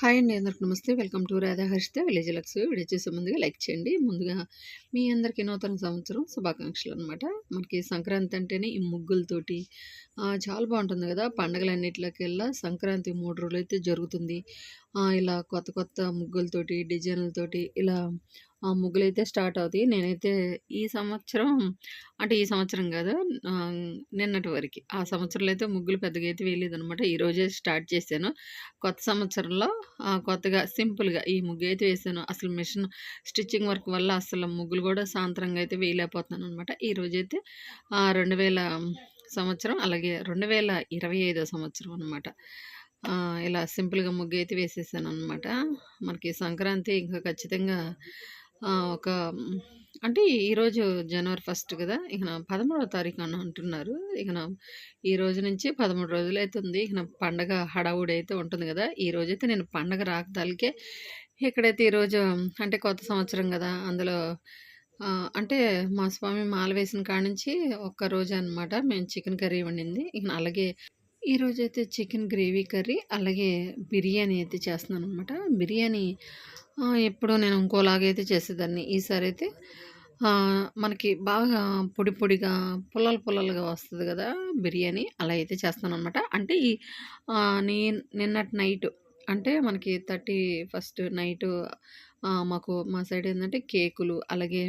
Hi అండి అందరికి నమస్తే. Welcome to Radha village Lux video చేసే ముందుగా లైక్ చేయండి. ముందుగా మీ అందరికీ నూతన సంవత్సరం శుభాకాంక్షలు అనమాట మనకి సంక్రాంతి అంటేనే ఈ ముగ్గులతోటి చాలా బాగుంటుంది కదా. పండగలన్నిటికెల్లా సంక్రాంతి మూడు రోజులు అయితే జరుగుతుంది ఇలా కొత్త కొత్త ముగ్గులతోటి డిజైన్లతోటి ఇలా ఆ ముగ్గులైతే స్టార్ట్ అవుతాయి. నేనైతే ఈ సంవత్సరం అంటే ఈ సంవత్సరం కాదు నిన్నటి వరకు. ఆ సంవత్సరంలో అయితే ముగ్గులు పెద్దగా అయితే వేయలేదు అనమాట ఈరోజే స్టార్ట్ చేశాను. కొత్త సంవత్సరంలో కొత్తగా సింపుల్గా ఈ ముగ్గు అయితే వేసాను. అసలు మిషన్ స్టిచ్చింగ్ వర్క్ వల్ల అసలు ముగ్గులు కూడా సాయంత్రంగా అయితే వేయలేకపోతున్నాను అనమాట ఈరోజైతే రెండు వేల సంవత్సరం అలాగే రెండు వేల ఇరవై ఐదో సంవత్సరం అనమాట ఇలా సింపుల్గా ముగ్గు అయితే వేసేసాను అనమాట మనకి సంక్రాంతి ఇంకా ఖచ్చితంగా ఒక అంటే ఈరోజు జనవరి ఫస్ట్ కదా ఇక పదమూడవ తారీఖు అని అంటున్నారు. ఇక ఈ రోజు నుంచి పదమూడు రోజులు అవుతుంది ఇక పండగ హడావుడి అయితే ఉంటుంది కదా ఈ రోజైతే నేను పండగ రాకదాలకే ఇక్కడైతే ఈరోజు అంటే కొత్త సంవత్సరం కదా అందులో అంటే మా స్వామి మాల వేసిన కాడ నుంచి ఒక్క రోజు అనమాట మేము చికెన్ కర్రీ వండింది. ఇక అలాగే ఈ అయితే చికెన్ గ్రేవీ కర్రీ అలాగే బిర్యానీ అయితే చేస్తున్నాను అనమాట బిర్యానీ ఎప్పుడూ నేను ఇంకోలాగైతే చేసేదాన్ని. ఈసారి అయితే మనకి బాగా పొడి పొడిగా పుల్లలు పుల్లలుగా వస్తుంది కదా బిర్యానీ అలా అయితే చేస్తాను అనమాట అంటే ఈ ఆ, నిన్నటి నైట్ అంటే మనకి థర్టీ ఫస్ట్ నైట్ మాకు మా సైడ్ ఏంటంటే కేకులు అలాగే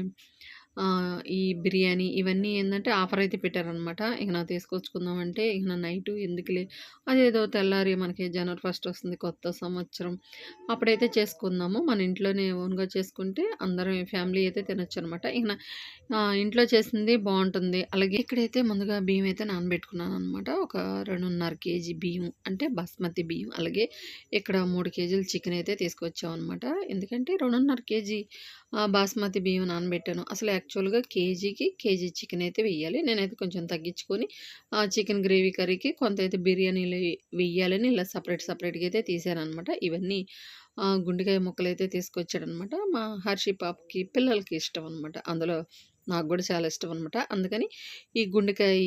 ఈ బిర్యానీ ఇవన్నీ ఏంటంటే ఆఫర్ అయితే పెట్టారనమాట ఇక నా తీసుకొచ్చుకుందామంటే ఇక నా నైట్ ఎందుకులే? అదేదో తెల్లారి మనకి జనవరి ఫస్ట్ వస్తుంది కొత్త సంవత్సరం. అప్పుడైతే చేసుకుందాము. మన ఇంట్లోనే ఓన్గా చేసుకుంటే అందరం ఫ్యామిలీ అయితే తినొచ్చు అనమాట ఇక ఇంట్లో చేసింది బాగుంటుంది. అలాగే ఇక్కడైతే ముందుగా బియ్యం అయితే నానబెట్టుకున్నాను అనమాట ఒక రెండున్నర కేజీ బియ్యం అంటే బాస్మతి బియ్యం. అలాగే ఇక్కడ మూడు కేజీలు చికెన్ అయితే తీసుకొచ్చాం అనమాట ఎందుకంటే రెండున్నర కేజీ బాస్మతి బియ్యం నానబెట్టాను. అసలు యాక్చువల్గా కేజీకి కేజీ చికెన్ అయితే వెయ్యాలి. నేనైతే కొంచెం తగ్గించుకొని ఆ, చికెన్ గ్రేవీ కర్రీకి కొంత అయితే బిర్యానీలు వెయ్యాలని ఇలా సపరేట్ సపరేట్గా అయితే తీసానమాట అనమాట ఇవన్నీ గుండెకాయ ముక్కలు అయితే తీసుకొచ్చాడనమాట మా హర్షి పాపకి పిల్లలకి ఇష్టం అనమాట అందులో నాకు కూడా చాలా ఇష్టం అనమాట అందుకని ఈ గుండెకాయ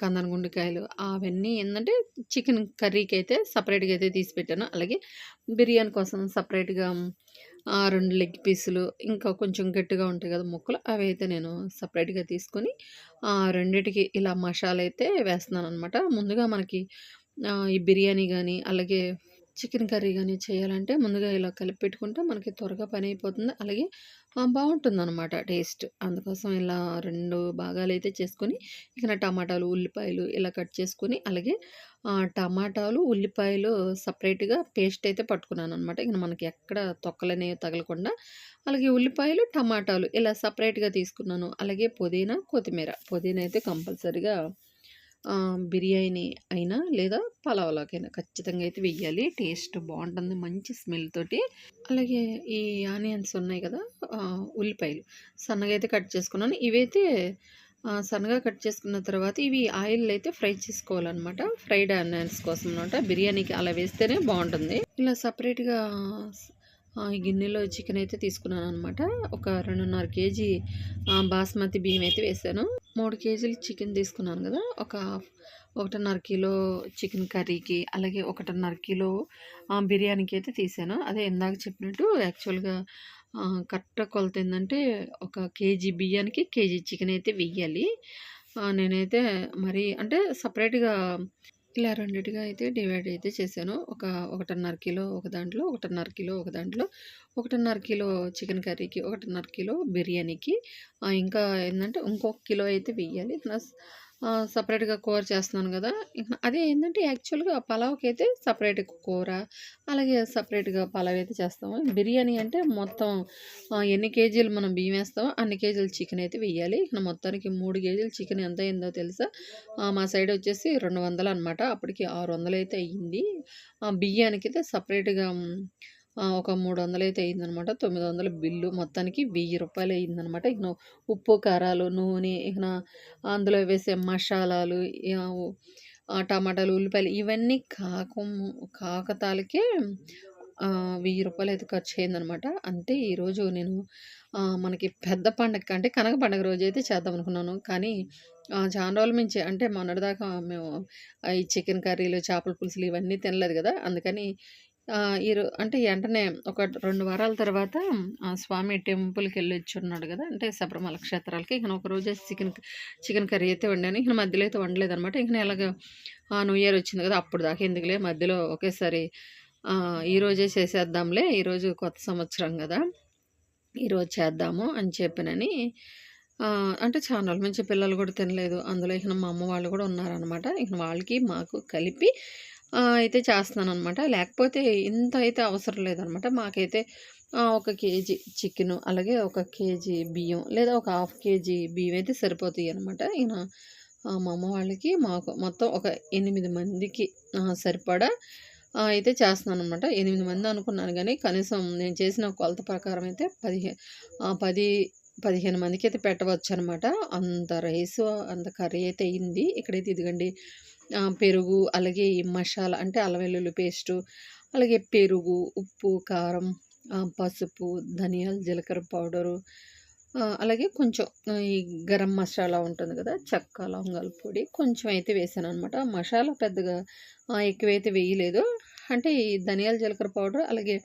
కందన గుండెకాయలు అవన్నీ ఏంటంటే చికెన్ కర్రీకి అయితే సపరేట్గా అయితే తీసి పెట్టాను. అలాగే బిర్యానీ కోసం సపరేట్గా రెండు లెగ్ పీసులు ఇంకా కొంచెం గట్టిగా ఉంటాయి కదా ముక్కలు అవి అయితే నేను సపరేట్గా తీసుకొని రెండిటికి ఇలా మసాలా అయితే వేస్తున్నాను అనమాట ముందుగా మనకి ఈ బిర్యానీ కానీ అలాగే చికెన్ కర్రీ కానీ చేయాలంటే ముందుగా ఇలా కలిపి పెట్టుకుంటే మనకి త్వరగా పని అయిపోతుంది. అలాగే బాగుంటుంది అనమాట టేస్ట్. అందుకోసం ఇలా రెండు భాగాలు అయితే చేసుకొని ఇక్కడ టమాటాలు ఉల్లిపాయలు ఇలా కట్ చేసుకొని అలాగే టమాటాలు ఉల్లిపాయలు సపరేట్గా పేస్ట్ అయితే పట్టుకున్నాను అనమాట ఇక మనకి ఎక్కడ తొక్కలనేవి తగలకుండా. అలాగే ఉల్లిపాయలు టమాటాలు ఇలా సపరేట్గా తీసుకున్నాను. అలాగే పుదీనా కొత్తిమీర. పుదీనా అయితే కంపల్సరీగా బిర్యానీ అయినా లేదా పలావ్లోకైనా ఖచ్చితంగా అయితే వెయ్యాలి. టేస్ట్ బాగుంటుంది. మంచి స్మెల్ తోటి. అలాగే ఈ ఆనియన్స్ ఉన్నాయి కదా ఉల్లిపాయలు. సన్నగా అయితే కట్ చేసుకున్నాను. ఇవైతే సన్నగా కట్ చేసుకున్న తర్వాత ఇవి ఆయిల్ అయితే ఫ్రై చేసుకోవాలన్నమాట. ఫ్రైడ్ ఆనియన్స్ కోసం అనమాట బిర్యానీకి అలా వేస్తేనే బాగుంటుంది. ఇలా సపరేట్గా ఈ గిన్నెలో చికెన్ అయితే తీసుకున్నాను అనమాట ఒక రెండున్నర కేజీ బాస్మతి బియ్యం అయితే వేసాను. మూడు కేజీలు చికెన్ తీసుకున్నాను కదా. ఒక ఒకటిన్నర కిలో చికెన్ కర్రీకి అలాగే ఒకటిన్నర కిలో బిర్యానీకి అయితే తీసాను. అదే ఇందాక చెప్పినట్టు యాక్చువల్గా కరెక్ట్ కొలత ఏంటంటే ఒక కేజీ బియ్యానికి కేజీ చికెన్ అయితే వెయ్యాలి. నేనైతే మరి అంటే సపరేట్గా ఇలా రెండిటిగా అయితే డివైడ్ అయితే చేశాను. ఒక ఒకటిన్నర కిలో ఒక దాంట్లో ఒకటిన్నర కిలో ఒక దాంట్లో ఒకటిన్నర కిలో చికెన్ కర్రీకి ఒకటిన్నర కిలో బిర్యానీకి ఇంకా ఏంటంటే ఇంకొక కిలో అయితే వెయ్యాలి. ప్లస్ సపరేట్గా కూర చేస్తున్నాను కదా! అదే ఏంటంటే యాక్చువల్గా పలావ్కి అయితే సపరేట్ కూర అలాగే సపరేట్గా పలావ్ అయితే చేస్తాము. బిర్యానీ అంటే మొత్తం ఎన్ని కేజీలు మనం బియ్యం వేస్తామో అన్ని కేజీలు చికెన్ అయితే వేయాలి. ఇక మొత్తానికి మూడు కేజీలు చికెన్ ఎంత అయిందో తెలుసా? మా సైడ్ వచ్చేసి రెండు వందలు అనమాట అప్పటికి ఆరు వందలు అయితే అయ్యింది బియ్యానికి అయితే సపరేట్గా ఒక మూడు వందలు అయితే అయిందనమాట. తొమ్మిది వందల బిల్లు మొత్తానికి వెయ్యి రూపాయలు అయిందనమాట. ఇక ఉప్పు కారాలు నూనె ఇక అందులో వేసే మసాలాలు టమాటాలు ఉల్లిపాయలు ఇవన్నీ కాక కాకతాలకే వెయ్యి రూపాయలు అయితే ఖర్చు అయిందనమాట. అంటే ఈరోజు నేను మనకి పెద్ద పండగ అంటే కనక పండగ రోజు అయితే చేద్దాం అనుకున్నాను. కానీ చాలా రోజుల నుంచి అంటే మొన్నటిదాకా మేము ఈ చికెన్ కర్రీలు చేపల పులుసులు ఇవన్నీ తినలేదు కదా. అందుకని ఈరో అంటే వెంటనే ఒక రెండు వారాల తర్వాత ఆ స్వామి ఉన్నాడు కదా అంటే శబరిమల క్షేత్రాలకి. ఇక ఒక రోజు చికెన్ చికెన్ కర్రీ అయితే వండాను. ఇక మధ్యలో అయితే వండలేదనమాట. ఇక ఎలాగో ఆహ్, న్యూ ఇయర్ వచ్చింది కదా అప్పుడు దాకా ఎందుకులే మధ్యలో ఒకేసారి ఈరోజే చేసేద్దాంలే. ఈరోజు కొత్త సంవత్సరం కదా ఈరోజు చేద్దాము అని చెప్పినని అంటే చాలా రోజుల నుంచి పిల్లలు కూడా తినలేదు. అందులో ఇక మా అమ్మ వాళ్ళు కూడా ఉన్నారనమాట. ఇక వాళ్ళకి, మాకు కలిపి అయితే అయితే చేస్తున్నాననమాట. లేకపోతే ఇంత అయితే అవసరం లేదనమాట. మాకైతే ఒక కేజీ చికెను, అలాగే ఒక కేజీ బియ్యం లేదా ఒక హాఫ్ కేజీ బియ్యం అయితే సరిపోతాయనమాట. ఈయన మా అమ్మ వాళ్ళకి, మాకు మొత్తం ఒక ఎనిమిది మందికి సరిపడా ఆహ్, అయితే చేస్తున్నాననమాట. 8 మంది అనుకున్నాను కానీ కనీసం నేను చేసిన కొలత ప్రకారం అయితే పదిహే ఆహ్, 10, 15 మందికైతే పెట్టవచ్చనమాట. అంత రైసు, అంత కర్రీ అయితే అయింది. ఇక్కడైతే ఇదిగండి పెరుగు, అలాగే ఈ మసాలా అంటే అల్లం పేస్టు, అలాగే పెరుగు, ఉప్పు, కారం, పసుపు, ధనియాలు, జీలకర్ర పౌడరు అలాగే కొంచెం ఈ గరం మసాలా ఉంటుంది కదా చెక్క, లవంగాల పొడి కొంచెం అయితే వేసాను అనమాట మసాలా పెద్దగా ఎక్కువైతే వేయలేదు. అంటే ఈ ధనియాల, జీలకర్ర పౌడర్ అలాగే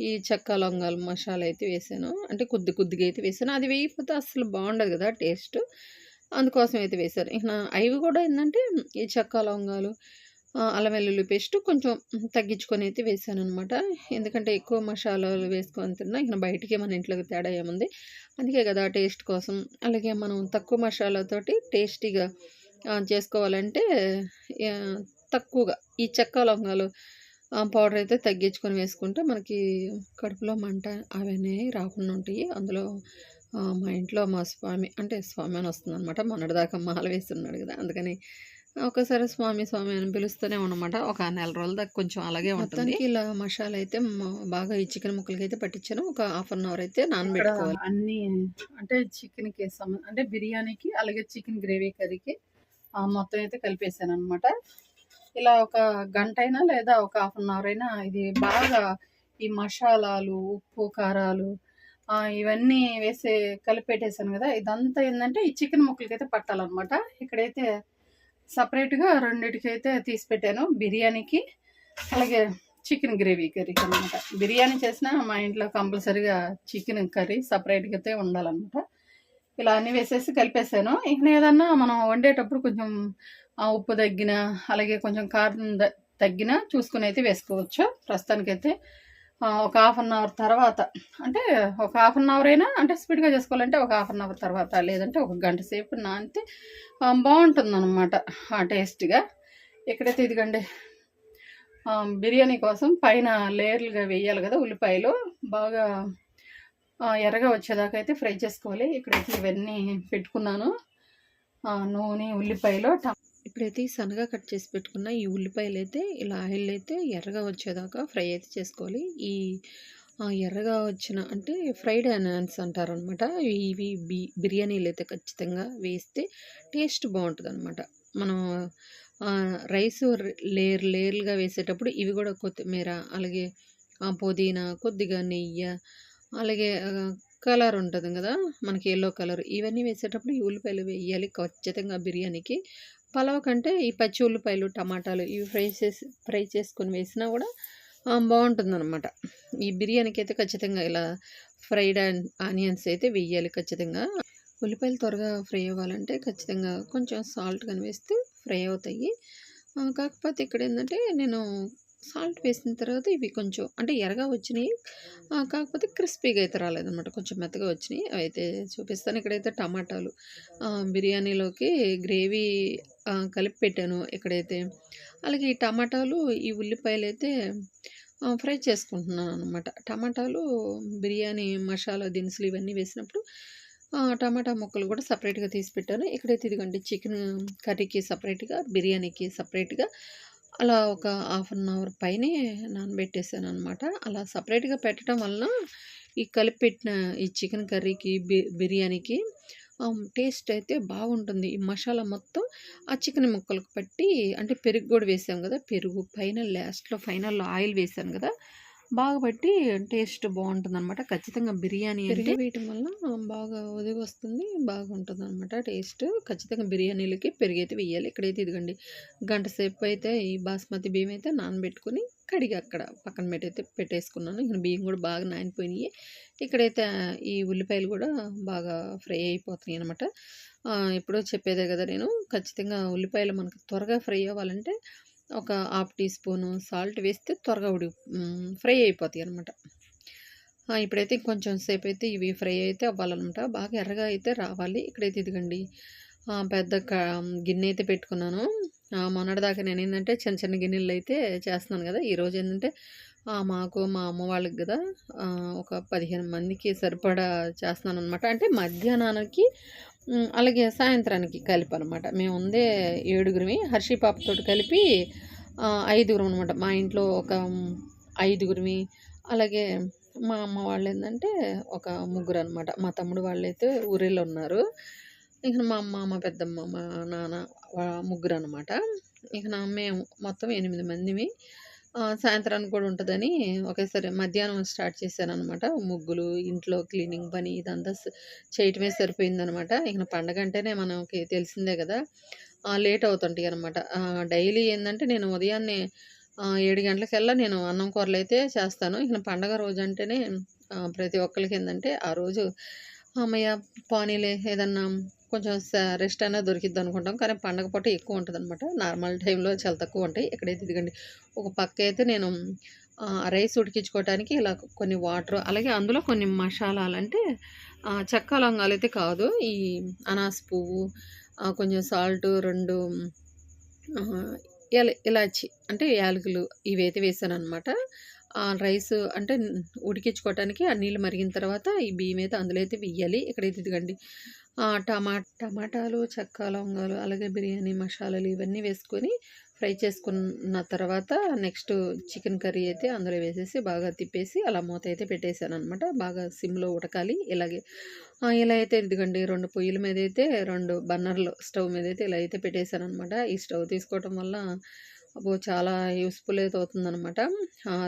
ఈ చెక్క, లవంగాల మసాలా అయితే వేసాను. అంటే కొద్ది కొద్దిగా అయితే వేసాను. అది వేయకపోతే అస్సలు బాగుండదు కదా టేస్ట్ అందుకోసం అయితే వేశారు ఇక అవి కూడా ఏంటంటే ఈ చెక్క, లవంగాలు ఆహ్, అల్లం వెల్లుల్లి పేస్టు కొంచెం తగ్గించుకొని అయితే వేసాననమాట. ఎందుకంటే ఎక్కువ మసాలాలు వేసుకొని తిన్నా ఇక బయటికి మన ఇంట్లోకి తేడా ఏముంది. అందుకే కదా టేస్ట్ కోసం. అలాగే మనం తక్కువ మసాలాతోటి టేస్టీగా చేసుకోవాలంటే తక్కువగా ఈ చెక్క, లవంగాలు పౌడర్ అయితే తగ్గించుకొని వేసుకుంటే మనకి కడుపులో మంట అవన్నీ రాకుండా ఉంటాయి. అందులో మా ఇంట్లో మా స్వామి అంటే స్వామి అని వస్తుందనమాట. మొన్నటిదాకా మాల వేసున్నాడు గదా! అందుకని ఒక్కోసారి స్వామి, స్వామి అని పిలుస్తూనే ఉన్నామన్నమాట. ఒక నెల రోజుల దాకా కొంచెం అలాగే ఉంటుంది. ఇలా మసాలా అయితే బాగా ఈ చికెన్ ముక్కలకైతే పట్టించాను. ఒక హాఫ్ అన్ అవర్ అయితే నానబెట్టుకోవాలి. అన్నీ అంటే చికెన్‌కి అంటే బిర్యానీకి, అలాగే చికెన్ గ్రేవీ కర్రీకి మొత్తం అయితే కలిపేసాననమాట. ఇలా ఒక గంటైనా లేదా ఒక హాఫ్ అన్ అవర్ అయినా ఇది బాగా ఈ మసాలాలు, ఉప్పు, కారాలు ఇవన్నీ వేసి కలిపెట్టేసాను కదా ఇదంతా ఏంటంటే ఈ చికెన్ ముక్కలకైతే పట్టాలన్నమాట ఇక్కడైతే సపరేట్గా రెండింటికైతే తీసి పెట్టాను. బిర్యానీకి, అలాగే చికెన్ గ్రేవీ కర్రీకి అనమాట బిర్యానీ చేసినా మా ఇంట్లో కంపల్సరీగా చికెన్ కర్రీ సపరేట్గా అయితే ఉండాలన్నమాట ఇలా అన్నీ వేసేసి కలిపేసాను. ఇక ఏదన్నా మనం వండేటప్పుడు కొంచెం ఉప్పు తగ్గినా, అలాగే కొంచెం కారం తగ్గిన తగ్గినా అయితే వేసుకోవచ్చు. ప్రస్తుతానికైతే ఒక హాఫ్ అన్ అవర్ తర్వాత అంటే ఒక హాఫ్ అన్ అవర్ అయినా అంటే స్పీడ్‌గా చేసుకోవాలంటే ఒక హాఫ్ అన్ అవర్ తర్వాత లేదంటే ఒక గంట సేపు నానితే బాగుంటుందన్నమాట ఆ టేస్ట్‌గా. ఇక్కడైతే ఇదిగండి బిర్యానీ కోసం పైన లేయర్లుగా వేయాలి కదా ఉల్లిపాయలు బాగా ఎర్రగా వచ్చేదాకా అయితే ఫ్రై చేసుకోవాలి. ఇక్కడైతే ఇవన్నీ పెట్టుకున్నాను. నూనె, ఉల్లిపాయలు, ట ఇప్పుడైతే ఈ సన్నగా కట్ చేసి పెట్టుకున్న ఈ ఉల్లిపాయలైతే ఇలా ఆయిల్ అయితే ఎర్రగా వచ్చేదాకా ఫ్రై అయితే చేసుకోవాలి. ఈ ఎర్రగా వచ్చిన అంటే ఫ్రైడ్ ఆనియన్స్ అంటారనమాట. ఇవి బి బిర్యానీలు అయితే ఖచ్చితంగా వేస్తే టేస్ట్ బాగుంటుంది అనమాట మనం రైస్ లేయర్ లేయర్లుగా వేసేటప్పుడు ఇవి కూడా కొత్తిమీర, అలాగే పుదీనా, కొద్దిగా నెయ్యి అలాగే కలర్ ఉంటుంది కదా మనకి ఎల్లో కలర్ ఇవన్నీ వేసేటప్పుడు ఈ ఉల్లిపాయలు వేయాలి ఖచ్చితంగా బిర్యానీకి. పలావ్ కంటే ఈ పచ్చి ఉల్లిపాయలు, టమాటాలు ఇవి ఫ్రై చేసి ఫ్రై చేసుకొని వేసినా కూడా బాగుంటుందన్నమాట ఈ బిర్యానీకి అయితే ఖచ్చితంగా ఇలా ఫ్రైడ్ ఆనియన్స్ అయితే వేయాలి ఖచ్చితంగా. ఉల్లిపాయలు త్వరగా ఫ్రై అవ్వాలంటే ఖచ్చితంగా కొంచెం సాల్ట్ గాని వేస్తే ఫ్రై అవుతాయి. కాకపోతే ఇక్కడ ఏంటంటే నేను సాల్ట్ వేసిన తర్వాత ఇవి కొంచెం అంటే ఎరగా వచ్చినాయి కాకపోతే క్రిస్పీగా అయితే రాలేదనమాట. కొంచెం మెత్తగా వచ్చినాయి అయితే చూపిస్తాను. ఇక్కడైతే టమాటాలు బిర్యానీలోకి గ్రేవీ కలిపి పెట్టాను ఇక్కడైతే. అలాగే ఈ టమాటాలు, ఈ ఉల్లిపాయలైతే అయితే ఫ్రై చేసుకుంటున్నాననమాట. టమాటాలు బిర్యానీ మసాలా దినుసులు ఇవన్నీ వేసినప్పుడు టమాటా ముక్కలు కూడా సపరేట్గా తీసి పెట్టాను. ఇక్కడైతే ఇదిగోండి చికెన్ కర్రీకి సపరేట్గా బిర్యానీకి సపరేట్గా అలా ఒక హాఫ్ అన్ అవర్ పైనే నానబెట్టేసాననమాట. అలా సపరేట్గా పెట్టడం వలన ఈ కలిపి పెట్టిన ఈ చికెన్ కర్రీకి, బి బిర్యానీకి టేస్ట్ అయితే బాగుంటుంది. ఈ మసాలా మొత్తం ఆ చికెన్ ముక్కలకు పట్టి అంటే పెరుగు కూడా వేసాం కదా పెరుగు పైన లాస్ట్‌లో ఫైనల్‌లో ఆయిల్ వేసాను కదా బాగా పట్టి టేస్ట్ బాగుంటుంది అనమాట ఖచ్చితంగా బిర్యానీ అంటే వేయటం వల్ల బాగా ఉదిగి వస్తుంది బాగుంటుంది అనమాట టేస్ట్. ఖచ్చితంగా బిర్యానీలకి పెరుగు అయితే వేయాలి ఇక్కడైతే ఇదిగండి గంట సేపు అయితే ఈ బాస్మతి బియ్యం అయితే నానబెట్టుకుని కడిగి అక్కడ పక్కన పెట్టయితే పెట్టేసుకున్నాను. ఇక్కడ బియ్యం కూడా బాగా నానిపోయినాయి. ఇక్కడైతే ఈ ఉల్లిపాయలు కూడా బాగా ఫ్రై అయిపోతున్నాయి అనమాట ఎప్పుడో చెప్పేదే కదా నేను. ఖచ్చితంగా ఉల్లిపాయలు మనకు త్వరగా ఫ్రై అవ్వాలంటే ఒక హాఫ్ టీ స్పూను సాల్ట్ వేస్తే త్వరగా ఉడి ఫ్రై అయిపోతాయి అనమాట ఇప్పుడైతే కొంచెం సేపు అయితే ఇవి ఫ్రై అయితే అవ్వాలన్నమాట. బాగా ఎర్రగా అయితే రావాలి. ఇక్కడైతే ఇదిగండి పెద్ద గిన్నె అయితే పెట్టుకున్నాను. మొన్నటిదాకా నేను ఏంటంటే చిన్న చిన్న గిన్నెలు అయితే చేస్తున్నాను కదా. ఈరోజు ఏంటంటే మాకు మా అమ్మ వాళ్ళకి కదా ఒక పదిహేను మందికి సరిపడా చేస్తున్నాను అనమాట అంటే మధ్యాహ్నానికి అలాగే సాయంత్రానికి కలిపి అనమాట మేము ఉందే ఏడుగురిమి హర్షి పాపతో కలిపి ఐదుగురం అనమాట మా ఇంట్లో ఒక ఐదుగురిమి అలాగే మా అమ్మ వాళ్ళు ఏంటంటే ఒక ముగ్గురు అనమాట మా తమ్ముడు వాళ్ళైతే ఊరిలో ఉన్నారు. ఇక మా అమ్మ మా పెద్దమ్మ మా నాన్న ముగ్గురు అనమాట ఇక నా మేము మొత్తం ఎనిమిది మందిమి. సాయంత్రానికి కూడా ఉంటుందని ఒకేసారి మధ్యాహ్నం స్టార్ట్ చేశాను అనమాట ముగ్గులు ఇంట్లో క్లీనింగ్ పని ఇదంతా చేయటమే సరిపోయిందనమాట. ఇక పండగ అంటేనే మనకి తెలిసిందే కదా. లేట్ అవుతుంటాయి అనమాట. డైలీ ఏంటంటే నేను ఉదయాన్నే ఏడు గంటలకల్లా నేను అన్నం కూరలు అయితే చేస్తాను. ఇక పండగ రోజు అంటేనే ప్రతి ఒక్కరికి ఏంటంటే ఆ రోజు అమ్మయ్య పానీలే ఏదన్నా కొంచెం రెస్ట్ అయినా దొరికిద్ది అనుకుంటాం. కానీ పండగ పూట ఎక్కువ ఉంటుంది అనమాట నార్మల్ టైంలో చాలా తక్కువ ఉంటాయి. ఎక్కడైతే ఇదిగండి ఒక పక్క అయితే నేను రైస్ ఉడికించుకోవడానికి ఇలా కొన్ని వాటర్ అలాగే అందులో కొన్ని మసాలాలు అంటే చెక్క లవంగాలు అయితే కాదు. ఈ అనాస పువ్వు కొంచెం సాల్ట్ రెండు ఇలాచి అంటే యాలకులు ఇవైతే వేసాను అనమాట రైస్ అంటే ఉడికించుకోవటానికి ఆ నీళ్ళు మరిగిన తర్వాత ఈ బియ్యం అయితే అందులో అయితే వెయ్యాలి ఇక్కడైతే ఇదిగండి టమా టమాటాలు చెక్క లవంగాలు అలాగే బిర్యానీ మసాలాలు ఇవన్నీ వేసుకొని ఫ్రై చేసుకున్న తర్వాత నెక్స్ట్ చికెన్ కర్రీ అయితే అందులో వేసేసి బాగా తిప్పేసి అలా మూత అయితే పెట్టేశాను అనమాట బాగా సిమ్లో ఉడకాలి. ఇలాగే ఇలా అయితే ఇదిగండి రెండు పొయ్యిల మీద అయితే రెండు బర్నర్లు స్టవ్ మీద అయితే ఇలా అయితే పెట్టేశాను అనమాట ఈ స్టవ్ తీసుకోవటం వల్ల అబ్బో చాలా యూస్ఫుల్ అయితే అవుతుందనమాట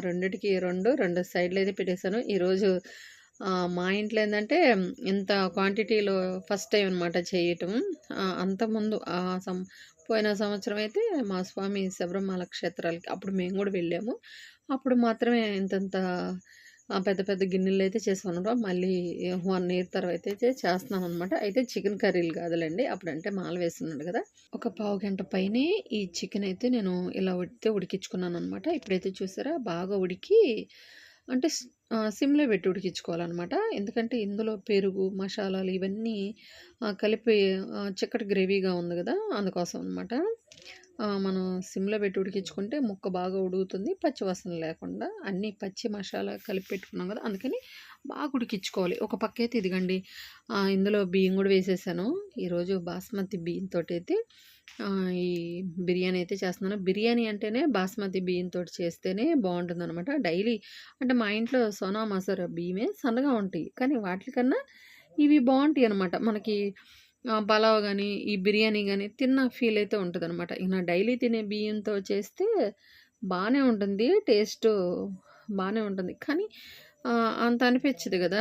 రెండిటికి రెండు రెండు సైడ్లు అయితే పెట్టేశాను. ఈరోజు మా ఇంట్లో ఏంటంటే ఇంత క్వాంటిటీలో ఫస్ట్ టైం అనమాట చేయటం. అంతకుముందు ఆ సం పోయిన సంవత్సరం అయితే మా స్వామి శబరిమల క్షేత్రాలకి అప్పుడు మేము కూడా వెళ్ళాము. అప్పుడు మాత్రమే ఇంతంత పెద్ద పెద్ద గిన్నెలు అయితే చేసుకున్నాం మళ్ళీ వన్ ఇయర్ తర్వాత అయితే చేస్తున్నాం అనమాట అయితే చికెన్ కర్రీలు కాదులేండి అప్పుడంటే మాల వేస్తున్నాడు కదా. ఒక పావు గంట పైనే ఈ చికెన్ అయితే నేను ఇలా ఉడితే ఉడికించుకున్నాను అనమాట ఇప్పుడైతే చూసారా బాగా ఉడికి అంటే సిమ్లో పెట్టి ఉడికించుకోవాలన్నమాట. ఎందుకంటే ఇందులో పెరుగు మసాలాలు ఇవన్నీ కలిపి చిక్కటి గ్రేవీగా ఉంది కదా అందుకోసం అనమాట మనం సిమ్లో పెట్టి ఉడికించుకుంటే ముక్క బాగా ఉడుకుతుంది పచ్చి వాసన లేకుండా అన్ని పచ్చి మసాలా కలిపి పెట్టుకున్నాం కదా అందుకని బాగా ఉడికించుకోవాలి. ఒక పక్క అయితే ఇదిగండి. ఇందులో బియ్యం కూడా వేసేసాను. ఈరోజు బాస్మతి బియ్యంతో అయితే ఈ బిర్యానీ అయితే చేస్తున్నాను. బిర్యానీ అంటేనే బాస్మతి బియ్యంతో చేస్తేనే బాగుంటుంది అనమాట డైలీ అంటే మా ఇంట్లో సోనా మసూర బియ్యమే సన్నగా ఉంటాయి. కానీ వాటికన్నా ఇవి బాగుంటాయి అనమాట మనకి పలావ్ కానీ ఈ బిర్యానీ కానీ తిన్న ఫీల్ అయితే ఉంటుంది అనమాట ఇక డైలీ తినే బియ్యంతో చేస్తే బాగానే ఉంటుంది. టేస్ట్ బాగానే ఉంటుంది. కానీ అంత అనిపించదు కదా.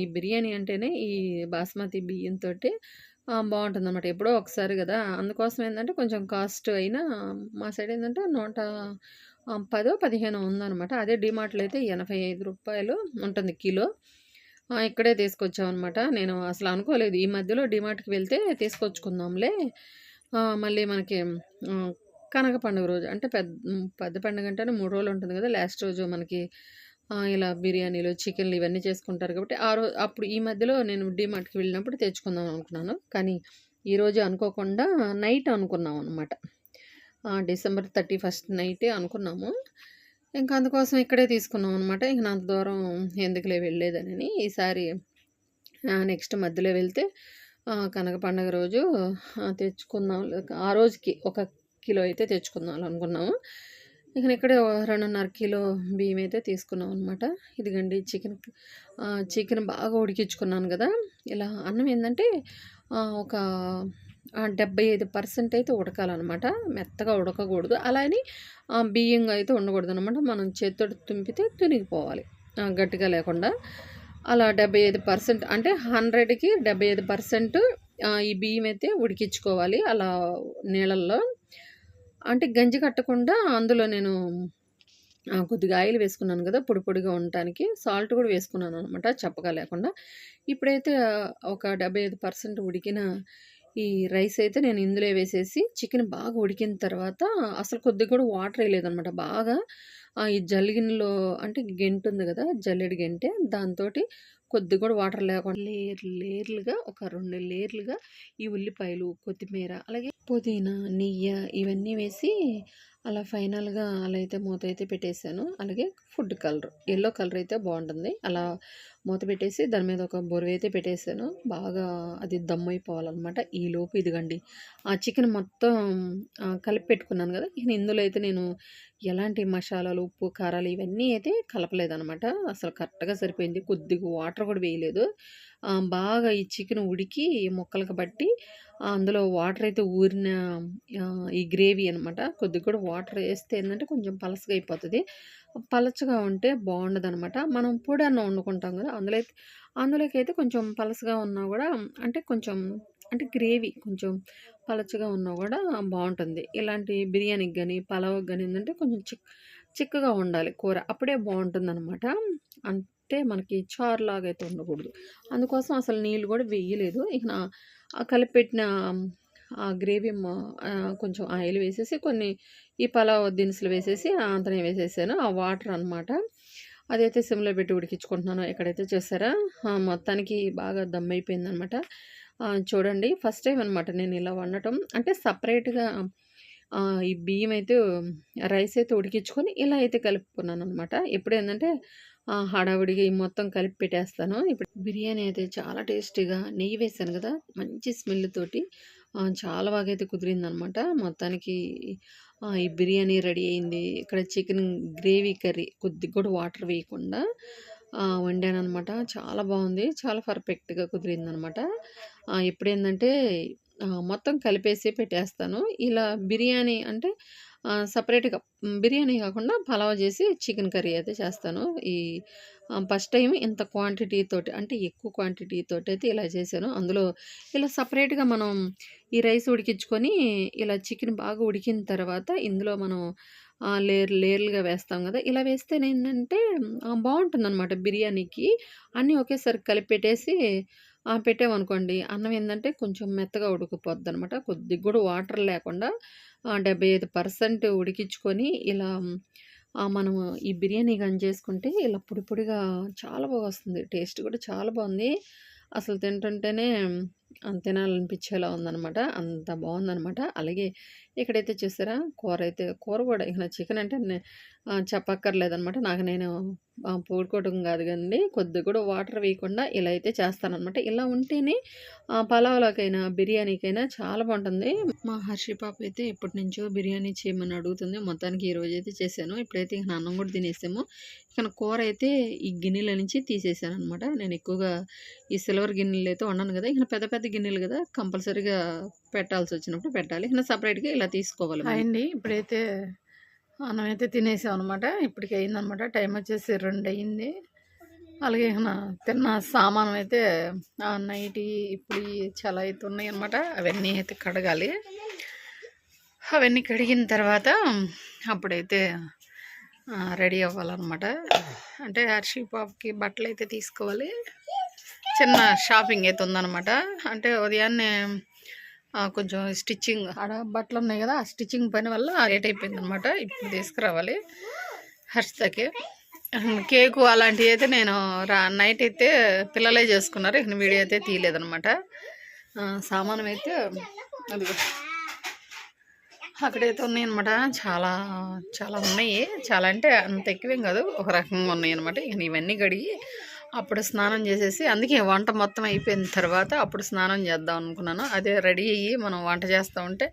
ఈ బిర్యానీ అంటేనే ఈ బాస్మతి బియ్యంతో బాగుంటుంది అనమాట ఎప్పుడో ఒకసారి కదా. అందుకోసం ఏంటంటే కొంచెం కాస్ట్ అయినా మా సైడ్ ఏంటంటే నూట పదో పదిహేను ఉందన్నమాట. అదే డిమార్ట్లో అయితే ఎనభై ఐదు రూపాయలు ఉంటుంది కిలో. ఇక్కడే తీసుకొచ్చామన్నమాట. నేను అసలు అనుకోలేదు. ఈ మధ్యలో డిమార్ట్కి వెళ్తే తీసుకొచ్చుకుందాంలే. మళ్ళీ మనకి కనక పండుగ రోజు అంటే పెద్ద పెద్ద పండుగ అంటేనే మూడు రోజులు ఉంటుంది కదా. లాస్ట్ రోజు మనకి ఇలా బిర్యానీలు చికెన్లు ఇవన్నీ చేసుకుంటారు కాబట్టి ఆ రోజు అప్పుడు ఈ మధ్యలో నేను డిమార్ట్కి వెళ్ళినప్పుడు తెచ్చుకుందాం అనుకున్నాను. కానీ ఈరోజు అనుకోకుండా నైట్ అనుకున్నాం అనమాట డిసెంబర్ థర్టీ ఫస్ట్ నైటే అనుకున్నాము. ఇంకా అందుకోసం ఇక్కడే తీసుకున్నాం అనమాట ఇంక నా అంత దూరం ఎందుకులే వెళ్ళలేదని ఈసారి నెక్స్ట్ మధ్యలో వెళ్తే కనక పండగ రోజు తెచ్చుకుందాం. ఆ రోజుకి ఒక కిలో అయితే తెచ్చుకుందాం అనుకున్నాము. ఇక ఇక్కడే రెండున్నర కిలో బియ్యం అయితే తీసుకున్నాం అనమాట ఇదిగండి చికెన్ చికెన్ బాగా ఉడికించుకున్నాను కదా. ఇలా అన్నం ఏంటంటే ఒక డెబ్బై ఐదు పర్సెంట్ అయితే ఉడకాలన్నమాట. మెత్తగా ఉడకకూడదు. అలా అని ఆ, బియ్యం అయితే ఉండకూడదు అనమాట మనం చేతితో తుంపితే తునిగిపోవాలి. గట్టిగా లేకుండా. అలా డెబ్బై ఐదు పర్సెంట్ అంటే హండ్రెడ్కి డెబ్బై ఐదు పర్సెంట్ ఈ బియ్యం అయితే ఉడికించుకోవాలి. అలా నీళ్ళల్లో అంటే గంజి కట్టకుండా అందులో నేను కొద్దిగా ఆయిల్ వేసుకున్నాను కదా పొడి పొడిగా ఉండటానికి. సాల్ట్ కూడా వేసుకున్నాను అనమాట చప్పగా లేకుండా. ఇప్పుడైతే ఒక డెబ్బై ఐదు పర్సెంట్ ఉడికిన ఈ రైస్ అయితే నేను ఇందులో వేసేసి చికెన్ బాగా ఉడికిన తర్వాత అసలు కొద్దిగా కూడా వాటర్ వేయలేదనమాట. బాగా ఆ, ఈ జల్లిగిన్నెలో అంటే గెంటు ఉంది కదా జల్లెడి గెంటే దాంతో కొద్ది కూడా వాటర్ లేకుండా లేర్ లేర్లుగా ఒక రెండు లేర్లుగా ఈ ఉల్లిపాయలు కొత్తిమీర అలాగే పుదీనా నెయ్యి ఇవన్నీ వేసి అలా ఫైనల్గా అలా అయితే మూత అయితే పెట్టేశాను అలాగే ఫుడ్ కలర్ ఎల్లో కలర్ అయితే బాగుంటుంది. అలా మూత పెట్టేసి దాని మీద ఒక బొరువు అయితే పెట్టేశాను బాగా అది దమ్ అయిపోవాలన్నమాట. ఈలోపు ఇదిగండి ఆ చికెన్ మొత్తం కలిపి పెట్టుకున్నాను కదా ఇందులో అయితే నేను ఎలాంటి మసాలాలు ఉప్పు కారాలు ఇవన్నీ అయితే కలపలేదన్నమాట. అసలు కరెక్ట్గా సరిపోయింది. కొద్దిగా వాటర్ కూడా వేయలేదు. బాగా ఈ చికెన్ ఉడికి ముక్కలకు బట్టి అందులో వాటర్ అయితే ఊరిన ఈ గ్రేవీ అనమాట కొద్దిగా కూడా వాటర్ వేస్తే ఏంటంటే కొంచెం పలసగా అయిపోతుంది. పలచగా ఉంటే బాగుండదు అనమాట మనం పొడి అన్నం వండుకుంటాం కదా అందులో అయితే అందులోకి అయితే కొంచెం పలసగా ఉన్నా కూడా అంటే కొంచెం అంటే గ్రేవీ కొంచెం పలచగా ఉన్నా కూడా బాగుంటుంది. ఇలాంటి బిర్యానీకి కానీ పలావ్కి కానీ ఏంటంటే కొంచెం చిక్ చిక్కగా ఉండాలి కూర. అప్పుడే బాగుంటుంది అనమాట అంటే మనకి చారులాగా అయితే ఉండకూడదు. అందుకోసం అసలు నీళ్ళు కూడా వేయలేదు. ఇక నా ఆ కలిపెట్టిన ఆ గ్రేవీ కొంచెం ఆయిల్ వేసేసి కొన్ని ఈ పలావ్ దినుసులు వేసేసి అంతనే వేసేసాను. ఆ వాటర్ అనమాట అదైతే సిమ్లో పెట్టి ఉడికించుకుంటున్నాను. ఎక్కడైతే చేస్తారా మొత్తానికి బాగా దమ్ అయిపోయింది అనమాట చూడండి. ఫస్ట్ టైం అనమాట నేను ఇలా వండటం. అంటే సపరేట్గా ఈ బియ్యం అయితే రైస్ అయితే ఉడికించుకొని ఇలా అయితే కలుపుకున్నాను అనమాట ఎప్పుడు ఏంటంటే హడావుడిగా ఈ మొత్తం కలిపి పెట్టేస్తాను. ఇప్పుడు బిర్యానీ అయితే చాలా టేస్టీగా నెయ్యి వేసాను కదా మంచి స్మెల్ తోటి చాలా బాగా అయితే కుదిరిందనమాట. మొత్తానికి ఈ బిర్యానీ రెడీ అయింది. ఇక్కడ చికెన్ గ్రేవీ కర్రీ కొద్దిగా కూడా వాటర్ వేయకుండా వండాను అనమాట చాలా బాగుంది చాలా పర్ఫెక్ట్గా కుదిరిందనమాట. ఎప్పుడు ఏంటంటే మొత్తం కలిపేసి పెట్టేస్తాను. ఇలా బిర్యానీ అంటే సపరేట్గా బిర్యానీ కాకుండా పలావ్ చేసి చికెన్ కర్రీ అయితే చేస్తాను. ఈ ఫస్ట్ టైం ఇంత క్వాంటిటీ తోటి అంటే ఎక్కువ క్వాంటిటీ తోటి అయితే ఇలా చేశాను. అందులో ఇలా సపరేట్గా మనం ఈ రైస్ ఉడికించుకొని ఇలా చికెన్ బాగా ఉడికిన తర్వాత ఇందులో మనం ఆ, లేర్లుగా వేస్తాం కదా! ఇలా వేస్తే ఏంటంటే బాగుంటుంది అనమాట బిర్యానీకి. అన్నీ ఒకేసారి కలిపి పెట్టేసి పెట్టామనుకోండి అన్నం ఏంటంటే కొంచెం మెత్తగా ఉడికిపోద్ది అనమాట కొద్దిగా కూడా వాటర్ లేకుండా డెబ్బై ఐదు పర్సెంట్ ఉడికించుకొని ఇలా మనం ఈ బిర్యానీ కానీ చేసుకుంటే ఇలా పొడి పొడిగా చాలా బాగా వస్తుంది. టేస్ట్ కూడా చాలా బాగుంది. అసలు తింటుంటేనే తినాలనిపించేలా ఉందనమాట అంత బాగుందనమాట అలాగే ఇక్కడైతే చూసారా? కూర అయితే కూర కూడా ఇక చికెన్ అంటే చెప్పక్కర్లేదనమాట. నాకు నేను పూడుకోవటం కాదు కానీ కొద్దిగా కూడా వాటర్ వేయకుండా ఇలా అయితే చేస్తానమాట ఇలా ఉంటేనే ఆ, బిర్యానీకైనా చాలా బాగుంటుంది. మా హర్షి పాప అయితే ఎప్పటి నుంచో బిర్యానీ చేయమని అడుగుతుంది. మొత్తానికి ఈ రోజు అయితే చేశాను. ఇప్పుడైతే ఇక అన్నం కూడా తినేసాము. ఇక కూర అయితే ఈ గిన్నెల నుంచి తీసేసాను అనమాట నేను ఎక్కువగా ఈ సిల్వర్ గిన్నెలు అయితే వండాను కదా. ఇక పెద్ద పెద్ద గిన్నెలు కదా. కంపల్సరీగా పెట్టాల్సి వచ్చినప్పుడు పెట్టాలి. ఇంకా సపరేట్గా ఇలా తీసుకోవాలి మనం. అయింది. ఇప్పుడైతే అన్నం అయితే తినేసాం అనమాట ఇప్పటికి అయిందనమాట టైం వచ్చేసి రెండు అయింది అలాగే తిన్న సామానం అయితే నైటి ఇప్పుడు చాలా అయితే ఉన్నాయి అనమాట అవన్నీ అయితే కడగాలి. అవన్నీ కడిగిన తర్వాత అప్పుడైతే రెడీ అవ్వాలన్నమాట. అంటే హర్షి పాపకి బట్టలు అయితే తీసుకోవాలి. చిన్న షాపింగ్ అయితే ఉందన్నమాట. అంటే ఉదయాన్నే కొంచెం స్టిచ్చింగ్. ఆడ బట్టలు ఉన్నాయి కదా ఆ స్టిచ్చింగ్ పని వల్ల లేట్ అయిపోయింది అనమాట ఇప్పుడు తీసుకురావాలి హర్షితకి. కేకు అలాంటివి అయితే నేను రా నైట్ అయితే పిల్లలే చేసుకున్నారు ఇక వీడియో అయితే తీయలేదనమాట సామానం అయితే అది అక్కడైతే ఉన్నాయి అనమాట చాలా చాలా ఉన్నాయి. చాలా అంటే అంత ఎక్కువేం కాదు ఒక రకంగా ఉన్నాయి అనమాట ఇక ఇవన్నీ కడిగి అప్పుడు స్నానం చేసేసి అందుకే వంట మొత్తం అయిపోయిన తర్వాత అప్పుడు స్నానం చేద్దాం అనుకున్నాను. అదే రెడీ అయ్యి మనం వంట చేస్తూ ఉంటే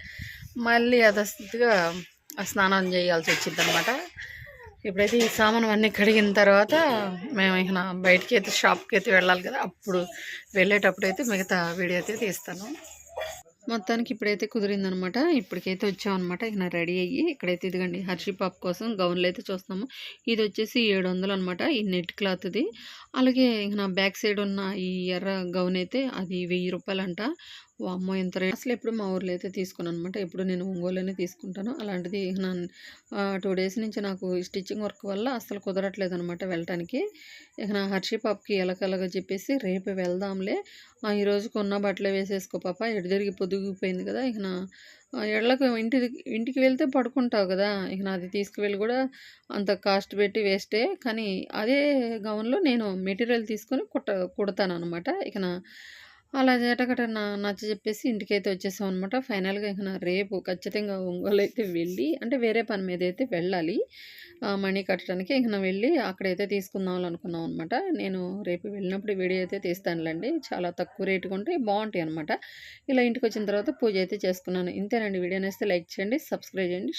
మళ్ళీ యథస్థితిగా స్నానం చేయాల్సి వచ్చింది అనమాట ఇప్పుడైతే ఈ సామాను అన్నీ కడిగిన తర్వాత మేము ఇక నా బయటికి అయితే షాప్కి అయితే వెళ్ళాలి కదా. అప్పుడు వెళ్ళేటప్పుడు అయితే మిగతా వీడియో అయితే తీస్తాను. మొత్తానికి ఇప్పుడైతే కుదిరిందనమాట. ఇప్పటికైతే వచ్చామన్నమాట ఇక రెడీ అయ్యి ఇక్కడైతే ఇదిగండి హర్షీ పాప్ కోసం గౌన్లైతే చూస్తాము ఇది వచ్చేసి ఏడు వందలు అనమాట. ఈ నెట్ క్లాత్‌ది. అలాగే ఇక నా బ్యాక్ సైడ్ ఉన్న ఈ ఎర్ర గౌన్ అయితే అది వెయ్యి రూపాయలంట వామ్మో! ఇంత రేట్ అసలెప్పుడు మా ఊర్లో అయితే తీసుకోననమాట. ఎప్పుడు నేను ఒంగోలునే తీసుకుంటాను. అలాంటిది ఇక నా టూ డేస్ నుంచి నాకు స్టిచ్చింగ్ వర్క్ వల్ల అసలు కుదరట్లేదు అనమాట వెళ్ళటానికి. ఇక నా హర్షీ పాపకి ఎలకలగా చెప్పేసి రేపు వెళ్దాంలే. ఈరోజు కొన్న బట్టలే వేసేసుకో పాప ఎడు తిరిగి పొద్దుగిపోయింది కదా! ఇక నా ఎళ్ళకు ఇంటిది ఇంటికి వెళ్తే పడుకుంటావు కదా! ఇక నాది తీసుకువెళ్ళి కూడా అంత కాస్ట్ పెట్టి వేస్టే. కానీ అదే గౌన్‌లో నేను మెటీరియల్ తీసుకొని కుట్ట కుడతాననమాట. ఇక నా అలా జటకట నా నచ్చజెప్పేసి ఇంటికైతే వచ్చేసామనమాట. ఫైనల్‌గా ఇంకా నా రేపు ఖచ్చితంగా ఒంగోలైతే వెళ్ళి అంటే వేరే పని మీద అయితే వెళ్ళాలి. మనీ కట్టడానికి. ఇంకా వెళ్ళి అక్కడైతే తీసుకుందాం అనుకున్నాం అనమాట. నేను రేపు వెళ్ళినప్పుడు వీడియో అయితే తీస్తానులేండి చాలా తక్కువ రేటుగా ఉంటాయి. అనమాట ఇలా ఇంటికి వచ్చిన తర్వాత పూజ అయితే చేసుకున్నాను. ఇంతేనండి వీడియో నేస్తే లైక్ చేయండి. సబ్స్క్రైబ్ చేయండి.